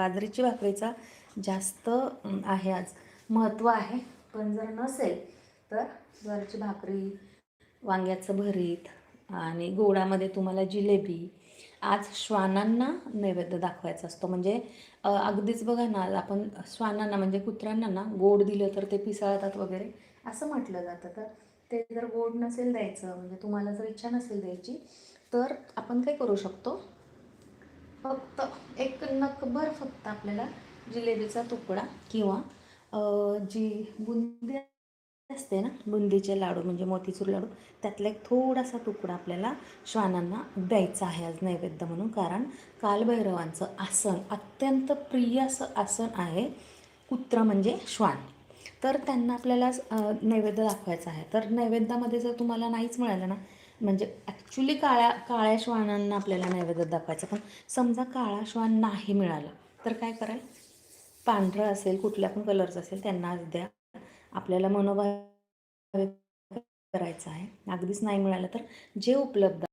बाजरीची भाकरीचा जास्त आहे आज. महत्त्व आहे पण जर नसेल तर ज्वारीची भाकरी वांग्याचं भरीत आणि गोडामध्ये तुम्हाला जिलेबी आज श्वानांना नैवेद्य दाखवायचा असतो. म्हणजे अगदीच बघा ना आपण श्वानांना म्हणजे कुत्र्यांना ना गोड दिलं तर ते पिसाळतात वगैरे असं म्हटलं जातं. तर ते जर गोड नसेल द्यायचं म्हणजे तुम्हाला जर इच्छा नसेल द्यायची तर आपण काय करू शकतो? फक्त एक नकभर फक्त आपल्याला जिलेबीचा तुकडा किंवा जी बुंदी असते ना बुंदीचे लाडू म्हणजे मोतीचूर लाडू त्यातला एक थोडासा तुकडा आपल्याला श्वानांना द्यायचा आहे आज नैवेद्य म्हणून. कारण कालभैरवांचं आसन अत्यंत प्रिय असं आसन आहे कुत्र म्हणजे श्वान. तर त्यांना आपल्याला नैवेद्य दाखवायचा आहे. तर नैवेद्यामध्ये जर तुम्हाला नाहीच मिळालं ना म्हणजे ॲक्च्युली काळ्या काळ्या श्वानांना आपल्याला नैवेद्य दाखवायचं. पण समजा काळा श्वान नाही मिळालं तर काय कराल? पांढरं असेल कुठल्या पण कलरचं असेल त्यांना द्या. आपल्याला मनोभाव करायचं आहे. अगदीच नाही मिळालं तर जे उपलब्ध